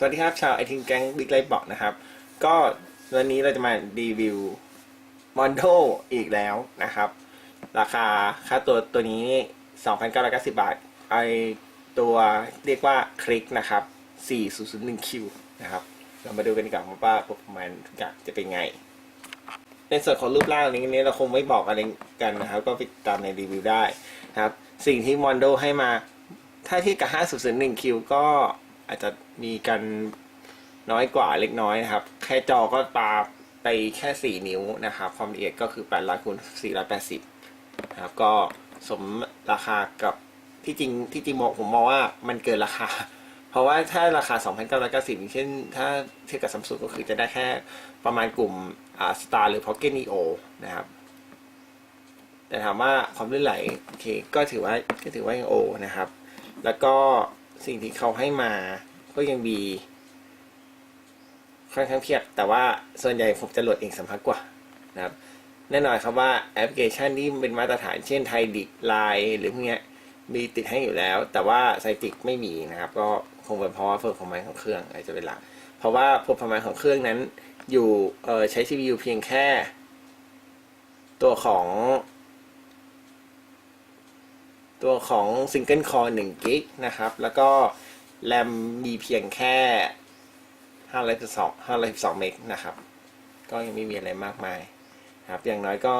สวัสดีครับ ชาวไอทิงแก๊งบิ๊กไลท์บอกนะครับ ก็วันนี้เราจะมารีวิวมอนโดอีกแล้วนะครับ ราคาค่าตัวตัวนี้ 2,990 บาท ไอตัวเรียกว่าคลิกนะครับ 4001Q นะครับ เรามาดูกันดีกว่าว่าพวกมันทุกอย่างจะเป็นไง ในส่วนของรูปร่างนี้นี้เราคงไม่บอกอะไรกันนะครับ ก็ไปตามในรีวิวได้นะครับ สิ่งที่มอนโดให้มา ถ้าทียบกับ 5001Q ก็ อาจจะมีกันน้อยกว่าเล็กน้อยนะครับ แค่จอก็ปาไปแค่ 4 นิ้วนะครับ ความละเอียดก็คือ800คูณ480นะครับ ก็สมราคากับที่จริงที่จริงมองผมมองว่ามันเกินราคา เพราะว่าถ้าราคา 2,990อย่างเช่น ถ้าเทียบกับซัมซุงก็คือจะได้แค่ประมาณกลุ่มอ่า Star หรือ Pocket Neo นะครับ แต่ถามว่าความลื่นไหลโอเคก็ถือว่าก็ถือว่ายังโอนะครับ แล้วก็ สิ่งที่เขาให้มาก็ยังมีค่อนข้างเทียบ แต่ว่าส่วนใหญ่ผมจะโหลดเองสัมผัสกว่านะครับ แน่นอนครับว่าแอปพลิเคชันที่เป็นมาตรฐานเช่นไทยดิกไลน์หรือพวกเนี้ยมีติดให้อยู่แล้ว แต่ว่าไซติกไม่มีนะครับ ก็คงเป็นเพราะว่าเฟิร์มของมันของเครื่องอาจจะเป็นหลัก เพราะว่าพวกประมาณของเครื่องนั้นอยู่ใช้ CPU เพียงแค่ ตัวของ ตัวของ Single Core 1 g b นะครับ แล้วก็แรมมีเพียงแค่512 512เมกนะครับ ก็ยังไม่มีอะไรมากมายนะครับ อย่างน้อยก็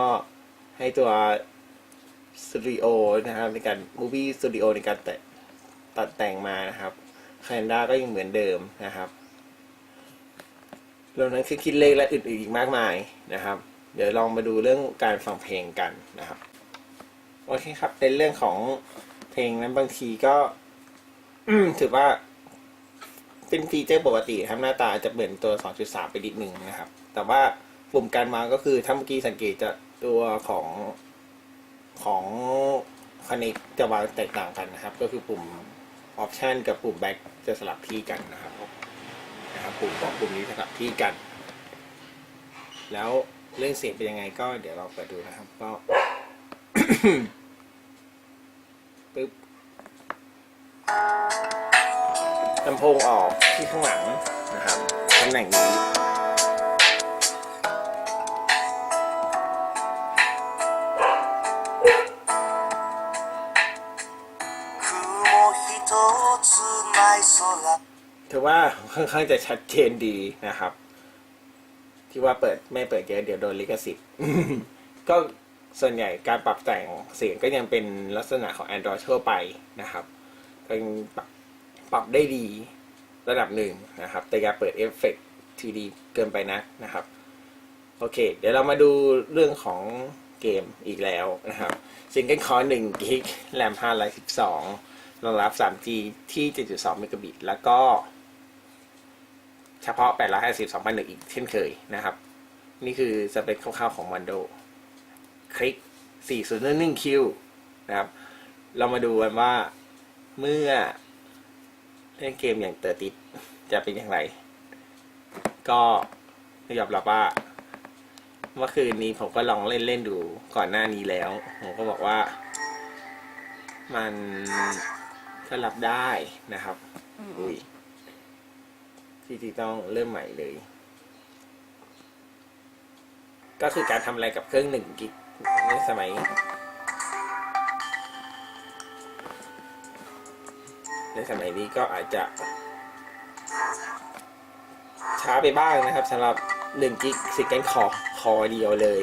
ให้ตัวสตูดิโอนะครับในการ Movie Studio ในการแต่ตัดแต่งมานะครับค a นดาก็ยังเหมือนเดิมนะครับรวมทั้งคือคิดเลขและอื่นๆอีกมากมายนะครับ เดี๋ยวลองมาดูเรื่องการฟังเพลงกันนะครับ โอเคครับในเรื่องของเพลงนั้นบางทีก็ ถือว่า เป็นฟีเจอร์ปกติครับหน้าตาจะเหมือนตัว 2.3 ไปนิดหนึ่งนะครับ แต่ว่าปุ่มการวางก็คือถ้าเมื่อกี้สังเกตจะตัวของของ Connect จะวางแตกต่างกันนะครับ ก็คือปุ่ม Option กับปุ่ม Back จะสลับที่กันนะครับนะครับปุ่มของปุ่มนี้สลับที่กัน แล้วเรื่องเสียงเป็นยังไงก็เดี๋ยวเราเปิดดูนะครับก็ึ๊บลำโพงออกที่ข้างหลังนะครับตำแหน่งนี้ถือว่าค่อนข้างจะชัดเจนดีนะครับ ที่ว่าเปิดไม่เปิดเยอะเดี๋ยวโดนลิขสิทธิ์ก็ ส่วนใหญ่การปรับแต่งเสียงก็ยังเป็นลักษณะของ Android ทั่วไปนะครับก็ยังปรับปรับได้ดีระดับหนึ่งนะครับ แต่อย่าเปิดเอฟเฟกต์ทีดีเกินไปนะนะครับ โอเค เดี๋ยวเรามาดูเรื่องของเกมอีกแล้วนะครับ Single Core 1 g b แรม512รองรองรับ 3G ที่ 7.2 เมกะบิต แล้วก็ เฉพาะ 852,001 อีกเช่นเคยนะครับ นี่คือสเปคคร่าวๆของ Mondo คลิก 401Q นะครับ เรามาดูกันว่าเมื่อเล่นเกมอย่างเตอร์ติดจะเป็นอย่างไร ก็ยอมรับว่าเมื่อคืนนี้ผมก็ลองเล่นเล่นๆดูก่อนหน้านี้แล้ว ผมก็บอกว่า มันก็รับได้นะครับ อุ้ยที่ที่ต้องเริ่มใหม่เลย ก็คือการทำอะไรกับเครื่องหนึ่งกิก ในสมัย ในสมัยนี้ก็อาจจะ ช้าไปบ้างนะครับสำหรับ1กิกสิกันคอคอเดียวเลย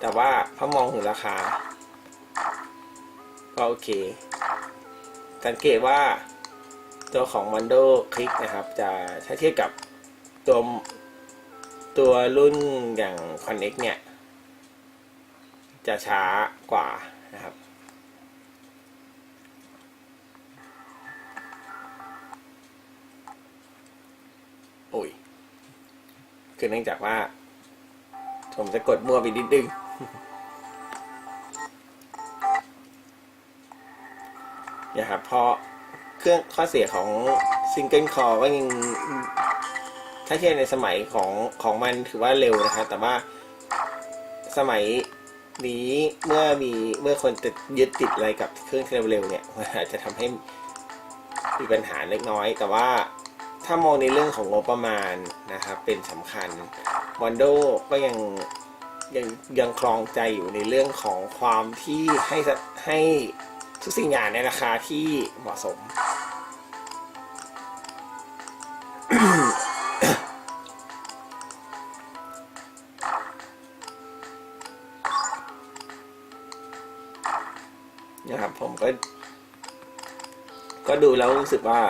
แต่ว่าพอมองถึงราคา ก็โอเค สังเกตว่าตัวของ Mondo Click นะครับ จะถ้าเทียบกับตัวตัวรุ่นอย่าง Connect เนี่ย จะช้ากว่านะครับ โอ้ย คือเนื่องจากว่า ผมจะกดมั่วไปนิดนึงนะครับเพราะเครื่องข้อเสียของซิงเกิลคอก็ยังถ้าเทียบในสมัยของของมันถือว่าเร็วนะครับ แต่ว่าสมัย นี้เมื่อมีเมื่อคนติดยึดติดอะไรกับเครื่องที่เร็วๆเนี่ยมันอาจจะทำให้มีปัญหาเล็กน้อย แต่ว่าถ้ามองในเรื่องของงบประมาณนะครับเป็นสำคัญวันโดก็ยังยังยังคลองใจอยู่ในเรื่องของความที่ให้ให้ทุกสิ่งอย่างในราคาที่เหมาะสม นะครับ ผมก็ ก็ดูแล้วรู้สึกว่า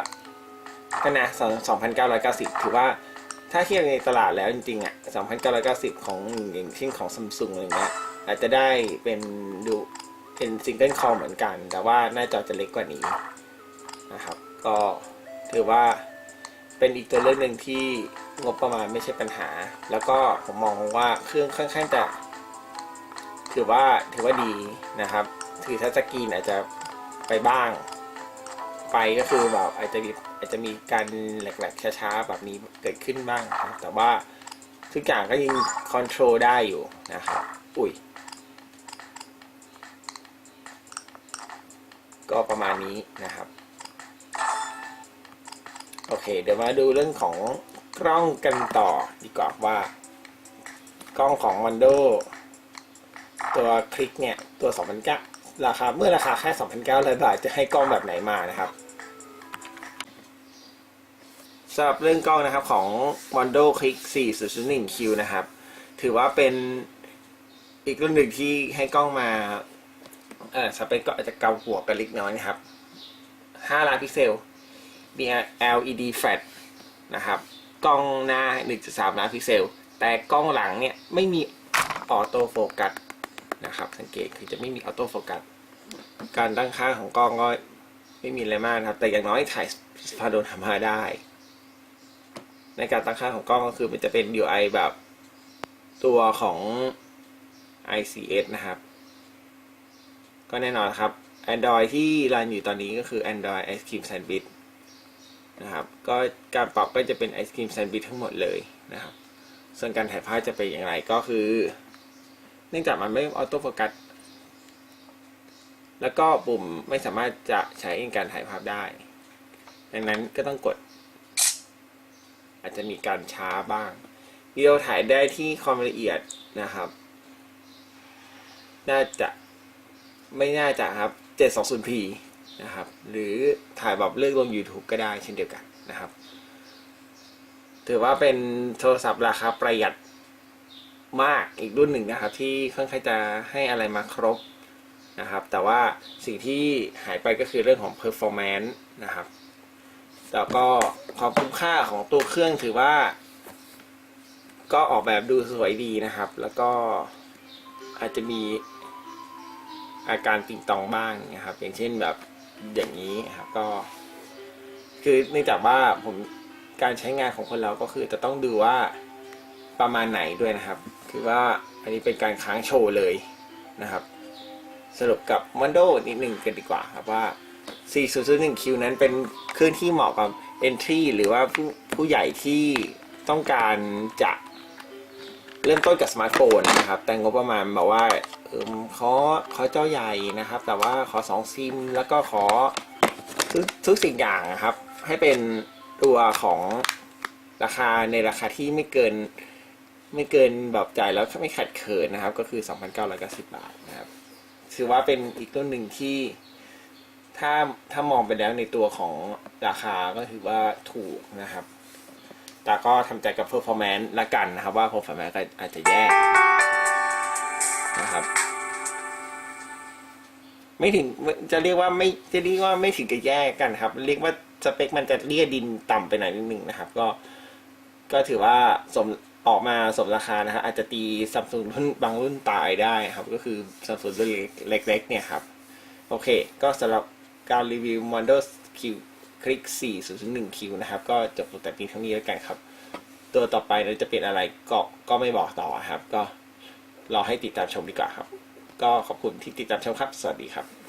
ก็นะสองพันเก้าร้อยเก้าสิบถือว่าถ้าเทียบในตลาดแล้วจริงๆอะสองพันเก้าร้อยเก้าสิบของอย่างเช่นของซัมซุงอะไรเงี้ยอาจจะได้เป็นดูเป็นซิงเกิลคอลเหมือนกัน แต่ว่าหน้าจอจะเล็กกว่านี้นะครับ ก็ถือว่าเป็นอีกตัวเลือกหนึ่งที่งบประมาณไม่ใช่ปัญหา แล้วก็ผมมองว่าเครื่องค่อนข้างจะถือว่าถือว่าดีนะครับ คือถ้าสกรีนอาจจะไปบ้าง ไฟก็คือแบบอาจจะมีอาจจะมีการแหลกๆช้าๆแบบนี้เกิดขึ้นบ้างนะครับแต่ว่าทุกอย่างก็ยังคอนโทรลได้อยู่นะครับอุ้ยก็ประมาณนี้นะครับ โอเค เดี๋ยวมาดูเรื่องของกล้องกันต่อดีกว่าว่า กล้องของ m o n d o ตัวคลิกเนี่ย ตัว 2,009 ราคาเมื่อราคาแค่ 2,900 บาทจะให้กล้องแบบไหนมานะครับสำหรับเรื่องกล้องนะครับของ Mondo Click 4.1Q นะครับ ถือว่าเป็นอีกรุ่นหนึ่งที่ให้กล้องมาเออสเปคก็อาจจะเกาหัวกันเล็กน้อยนะครับ 5 ล้านพิกเซล มี LED flash นะครับ กล้องหน้า 1.3 ล้านพิกเซล แต่กล้องหลังเนี่ยไม่มีออโต้โฟกัส นะครับ สังเกตคือจะไม่มีออโต้โฟกัสการตั้งค่าของกล้องก็ไม่มีอะไรมากครับ แต่อย่างน้อยถ่ายพาโดนทำมาได้ ในการตั้งค่าของกล้องก็คือมันจะเป็น DI แบบตัวของ ICS นะครับ ก็แน่นอนครับ Android ที่รันอยู่ตอนนี้ก็คือ Android Ice Cream Sandwich นะครับก็การปรับก็จะเป็น Ice Cream Sandwich ทั้งหมดเลยนะครับ ส่วนการถ่ายภาพจะเป็นอย่างไรก็คือ เนื่องจากมันไม่ออโต้โฟกัส แล้วก็ปุ่มไม่สามารถจะใช้ในการถ่ายภาพได้ ดังนั้นก็ต้องกด อาจจะมีการช้าบ้างวิดีโอถ่ายได้ที่ความละเอียดนะครับ น่าจะไม่น่าจะครับ 720p นะครับ หรือถ่ายแบบเลือกลง YouTube ก็ได้เช่นเดียวกันนะครับ ถือว่าเป็นโทรศัพท์ราคาประหยัด มากอีกรุ่นหนึ่งนะครับ ที่ค่อนข้างจะให้อะไรมาครบนะครับ แต่ว่าสิ่งที่หายไปก็คือเรื่องของ performance นะครับแล้วก็ความคุ้มค่าของตัวเครื่องถือว่า ก็ออกแบบดูสวยดีนะครับ แล้วก็อาจจะมีอาการติงตองบ้างนะครับ อย่างเช่นแบบอย่างนี้ครับก็ คือเนื่องจากว่าผมการใช้งานของคนเราก็คือจะต้องดูว่าประมาณไหนด้วยนะครับ คือว่าอันนี้เป็นการค้างโชว์เลยนะครับ สรุปกับ m o n d o นิดหนึ่งกันดีกว่าครับว่า 4001Q นั้นเป็นเครื่องที่เหมาะกับ entry หรือว่าผู้ผู้ใหญ่ที่ต้องการจะเริ่มต้นกับสมาร์ทโฟนนะครับ แต่งบประมาณบอกว่าเออขอขอจอใหญ่นะครับ แต่ว่าขอสองซิม แล้วก็ขอทุกทุกสิ่งอย่างนะครับ ให้เป็นตัวของราคาในราคาที่ไม่เกิน ไม่เกินแบบจ่ายแล้วไม่ขัดเขินนะครับ ก็คือ 2,990 บาทนะครับ ถือว่าเป็นอีกต้นหนึ่งที่ถ้าถ้ามองไปแล้วในตัวของราคาก็ถือว่าถูกนะครับ แต่ก็ทำใจกับ performance ละกันนะครับ ว่า performance อาจจะแย่นะครับ ไม่ถึงจะเรียกว่าไม่จะเรียกว่าไม่ถึงกับแย่กันครับ เรียกว่าสเปคมันจะเรียดินต่ำไปหน่อยนิดนึงนะครับ ก็ก็ถือว่าสม ออกมาสมราคานะครับอาจจะตีซัมซุงรุ่นบางรุ่นตายได้ครับ ก็คือซัมซุงรุ่นเล็กๆเนี่ยครับ โอเค ก็สำหรับการรีวิว Windows Q คลิก 401Q นะครับ ก็จบลงแต่เพียงเท่านี้แล้วกันครับ ตัวต่อไปเราจะเป็นอะไรก็ก็ไม่บอกต่อครับ ก็รอให้ติดตามชมดีกว่าครับ ก็ขอบคุณที่ติดตามชมครับ สวัสดีครับ